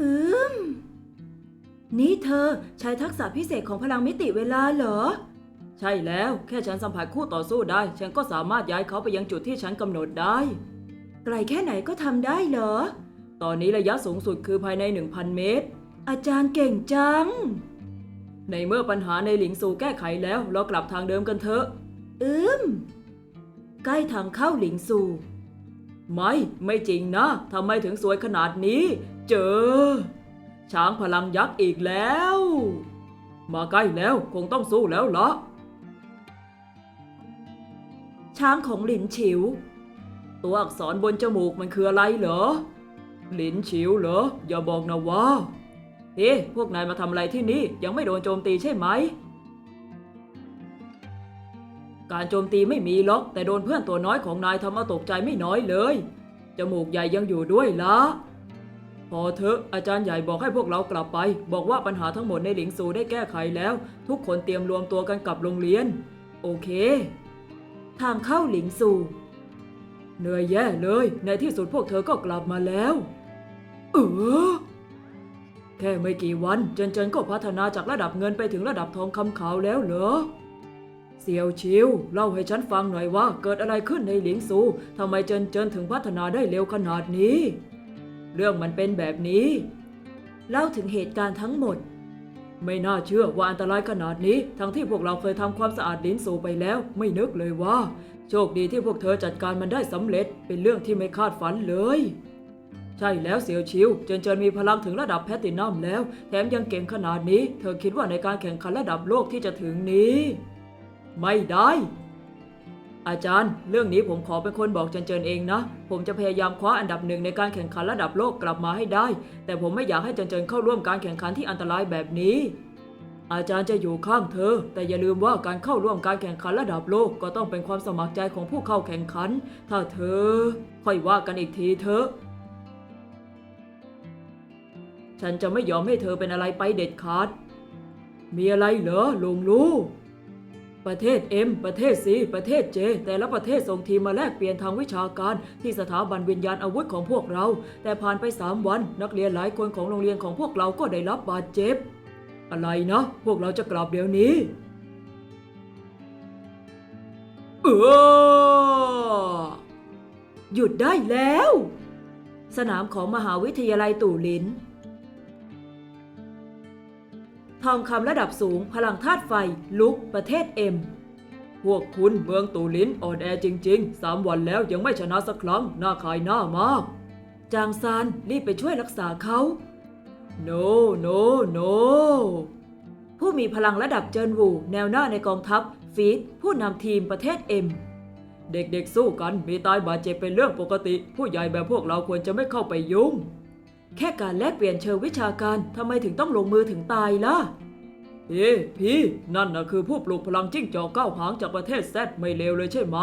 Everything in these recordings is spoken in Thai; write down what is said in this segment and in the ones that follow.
อืม นี่เธอใช้ทักษะพิเศษของพลังมิติเวลาเหรอ ใช่แล้วแค่ฉันสัมผัสคู่ต่อสู้ได้ ฉันก็สามารถย้ายเขาไปยังจุดที่ฉันกำหนดได้ ไกลแค่ไหนก็ทำได้เหรอ ตอนนี้ระยะสูงสุดคือภายใน 1,000 เมตร อาจารย์เก่งจัง ในเมื่อปัญหาในหลิงซูแก้ไขแล้วเรากลับทางเดิมกันเถอะ อืม ใกล้ทางเข้าหลิงซู ไม่ไม่จริงนะทำไมถึงสวยขนาดนี้ เจอ ช้างพลังยักษ์อีกแล้ว มาใกล้แล้วคงต้องสู้แล้วละช้างของหลินฉิว ตัวอักษรบนจมูกมันคืออะไรเหรอ หลินฉิวเหรอ อย่าบอกนะว่าเฮ้พวกนายมาทำอะไรที่นี่ยังไม่โดนโจมตีใช่ไหม การโจมตีไม่มีหรอก แต่โดนเพื่อนตัวน้อยของนายทำเอาตกใจไม่น้อยเลย จมูกใหญ่ยังอยู่ด้วยละพอเถอะอาจารย์ใหญ่บอกให้พวกเรากลับไป บอกว่าปัญหาทั้งหมดในหลิงซูได้แก้ไขแล้ว ทุกคนเตรียมรวมตัวกันกลับโรงเรียน โอเค ทางเข้าหลิงซูเหนื่อยแย่เลย ในที่สุดพวกเธอก็กลับมาแล้ว เออแค่ไม่กี่วันเจนเจนก็พัฒนาจากระดับเงินไปถึงระดับทองคำขาวแล้วเหรอ เซียวชิว เล่าให้ฉันฟังหน่อยว่า เกิดอะไรขึ้นในหลิงซูทำไมเจินเจินถึงพัฒนาได้เร็วขนาดนี้ เรื่องมันเป็นแบบนี้ เล่าถึงเหตุการณ์ทั้งหมด ไม่น่าเชื่อว่าอันตรายขนาดนี้ ทั้งที่พวกเราเคยทำความสะอาดหลินซูไปแล้ว ไม่นึกเลยว่า โชคดีที่พวกเธอจัดการมันได้สำเร็จ เป็นเรื่องที่ไม่คาดฝันเลยใช่แล้วเสี่ยวชิวเจินเจินมีพลังถึงระดับแพตตินัมแล้ว แถมยังเก่งขนาดนี้ เธอคิดว่าในการแข่งขันระดับโลกที่จะถึงนี้ ไม่ได้ อาจารย์ เรื่องนี้ผมขอเป็นคนบอกเจินเจินเองนะ ผมจะพยายามคว้าอันดับหนึ่งในการแข่งขันระดับโลกกลับมาให้ได้ แต่ผมไม่อยากให้เจินเจินเข้าร่วมการแข่งขันที่อันตรายแบบนี้ อาจารย์จะอยู่ข้างเธอ แต่อย่าลืมว่าการเข้าร่วมการแข่งขันระดับโลกก็ต้องเป็นความสมัครใจของผู้เข้าแข่งขัน ถ้าเธอ ค่อยว่ากันอีกทีเถอะฉันจะไม่ยอมให้เธอเป็นอะไรไปเด็ดขาด มีอะไรเหรอลุงลูก ประเทศ M ประเทศ C ประเทศ J แต่ละประเทศส่งทีมมาแลกเปลี่ยนทางวิชาการ ที่สถาบันวิญญาณอาวุธของพวกเรา แต่ผ่านไป 3 วัน นักเรียนหลายคนของโรงเรียนของพวกเราก็ได้รับบาดเจ็บ อะไรนะ พวกเราจะกลับเดี๋ยวนี้ เออหยุดได้แล้ว สนามของมหาวิทยาลัยตู่หลิน ทองคำระดับสูง พลังธาตุไฟ ลุก ประเทศเอ็ม พวกคุณเมืองตูลินอ่อนแอจริงๆสามวันแล้วยังไม่ชนะสักครั้งหน้าขายหน้ามาก จางซานรีบไปช่วยรักษาเขา no no no ผู้มีพลังระดับเจินวู แนวหน้าในกองทัพ ฟีดผู้นำทีมประเทศเอ็มเด็กๆสู้กันมีตายบาดเจ็บเป็นเรื่องปกติ ผู้ใหญ่แบบพวกเราควรจะไม่เข้าไปยุ่ง แค่การแลกเปลี่ยนเชิงวิชาการทำไมถึงต้องลงมือถึงตายล่ะ เอ๊ะพี่นั่นนะคือผู้ปลูกพลังจิ้งจอกเก้าหางจากประเทศแซดไม่เลวเลยใช่ไหม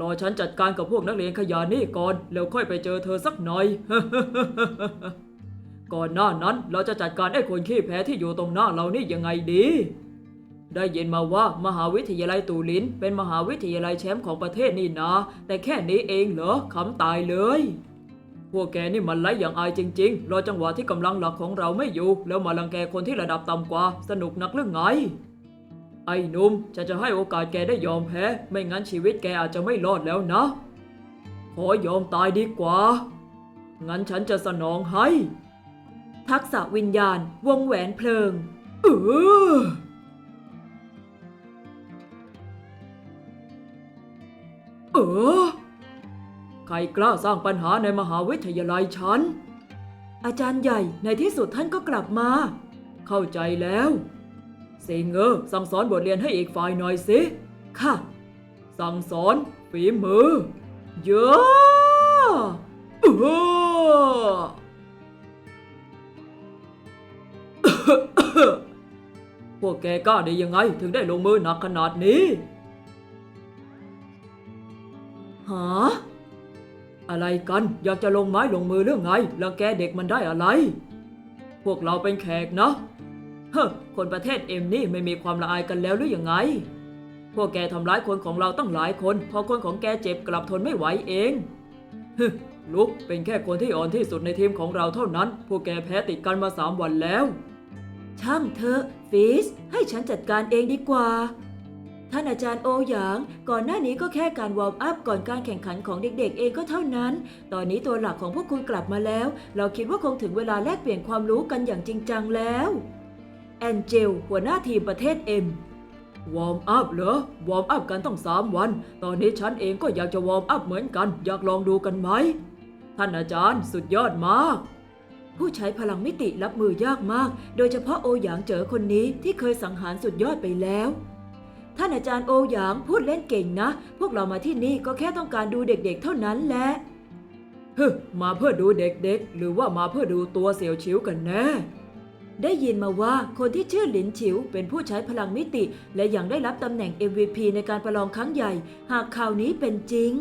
รอฉันจัดการกับพวกนักเรียนขยะนี่ก่อน แล้วค่อยไปเจอเธอสักหน่อย ก่อนหน้านั้นเราจะจัดการไอ้คนขี้แพ้ที่อยู่ตรงหน้าเรานี่ยังไงดี ได้ยินมาว่ามหาวิทยาลัยตูลินเป็นมหาวิทยาลัยแชมป์ของประเทศนี่นะ แต่แค่นี้เองเหรอขำตายเลย พวกแกนี่มันไร้อย่างอายจริงๆ รอจังหวะที่กำลังหลักของเราไม่อยู่ แล้วมาลังแกคนที่ระดับต่ำกว่า สนุกนักหรือไง ไอ้นุ่มฉันจะให้โอกาสแกได้ยอมแพ้ ไม่งั้นชีวิตแกอาจจะไม่รอดแล้วนะ ขอยอมตายดีกว่า งั้นฉันจะสนองให้ ทักษะวิญญาณ วงแหวนเพลิงเออเออ ครกล้าสร้างปัญหาในมหาวิทยาลัยฉัน อาจารย์ใหญ่ในที่สุดท่านก็กลับมา เข้าใจแล้วเซงเงอสั่งสอนบทเรียนให้อีกฝ่ายหน่อยสิ ค่ะ สั่งสอนฝีมือ เยอะเออพวกแกกล้าได้ยังไงถึงได้ลงมือหนักขนาดนี้ หา อะไรกัน อยากจะลงไม้ลงมือเรื่องไงแล้วแกเด็กมันได้อะไร พวกเราเป็นแขกนะเฮ้คนประเทศเอ็มนี่ไม่มีความละอายกันแล้วหรือยังไง พวกแกทำร้ายคนของเราตั้งหลายคน พอคนของแกเจ็บกลับทนไม่ไหวเองฮึลุกเป็นแค่คนที่อ่อนที่สุดในทีมของเราเท่านั้น พวกแกแพ้ติดกันมาสามวันแล้ว ช่างเถอะฟิสให้ฉันจัดการเองดีกว่า ท่านอาจารย์โอหยาง ก่อนหน้านี้ก็แค่การวอร์มอัพก่อนการแข่งขันของเด็กๆ เองก็เท่านั้น ตอนนี้ตัวหลักของพวกคุณกลับมาแล้ว เราคิดว่าคงถึงเวลาแลกเปลี่ยนความรู้กันอย่างจริงจังแล้ว แอนเจล หัวหน้าทีมประเทศเอ็มวอร์มอัพเหรอ วอร์มอัพกันต้องสามวัน ตอนนี้ฉันเองก็อยากจะวอร์มอัพเหมือนกัน อยากลองดูกันไหม ท่านอาจารย์สุดยอดมาก ผู้ใช้พลังมิติรับมือยากมาก โดยเฉพาะโอหยางเจอคนนี้ที่เคยสังหารสุดยอดไปแล้ว ท่านอาจารย์โอหยางพูดเล่นเก่งนะ พวกเรามาที่นี่ก็แค่ต้องการดูเด็กๆ เท่านั้นแหละฮึมาเพื่อดูเด็กๆ หรือว่ามาเพื่อดูตัวเสี่ยวชิวกันแน่ ได้ยินมาว่าคนที่ชื่อหลินฉิวเป็นผู้ใช้พลังมิติ และยังได้รับตำแหน่ง MVP ในการประลองครั้งใหญ่ หากข่าวนี้เป็นจริง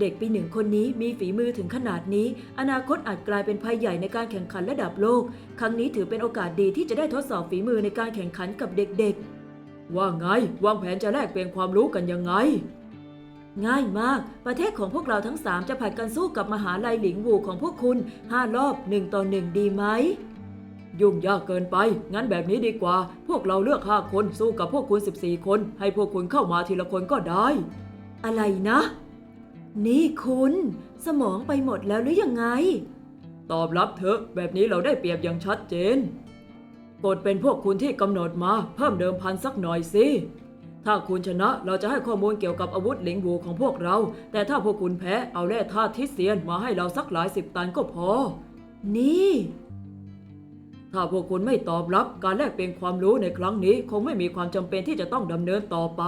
เด็กปีหนึ่งคนนี้มีฝีมือถึงขนาดนี้ อนาคตอาจกลายเป็นภัยใหญ่ในการแข่งขันระดับโลก ครั้งนี้ถือเป็นโอกาสดีที่จะได้ทดสอบฝีมือในการแข่งขันกับเด็กๆ ว่าไงวางแผนจะแลกเปลี่ยนความรู้กันยังไง ง่ายมาก ประเทศของพวกเราทั้งสามจะผัดกันสู้กับมหาลัยหลิงวูของพวกคุณห้ารอบหนึ่งต่อหนึ่งดีไหม ยุ่งยากเกินไป งั้นแบบนี้ดีกว่า พวกเราเลือกห้าคนสู้กับพวกคุณ 14 คน ให้พวกคุณเข้ามาทีละคนก็ได้ อะไรนะ นี่คุณ สมองไปหมดแล้วหรือยังไง ตอบรับเถอะ แบบนี้เราได้เปรียบอย่างชัดเจน กฎเป็นพวกคุณที่กำหนดมา เพิ่มเดิมพันสักหน่อยสิ ถ้าคุณชนะเราจะให้ข้อมูลเกี่ยวกับอาวุธหลิงบูของพวกเรา แต่ถ้าพวกคุณแพ้เอาแร่ธาตุทิเซียนมาให้เราสักหลายสิบตันก็พอ นี่ ถ้าพวกคุณไม่ตอบรับการแลกเปลี่ยนความรู้ในครั้งนี้ คงไม่มีความจำเป็นที่จะต้องดำเนินต่อไป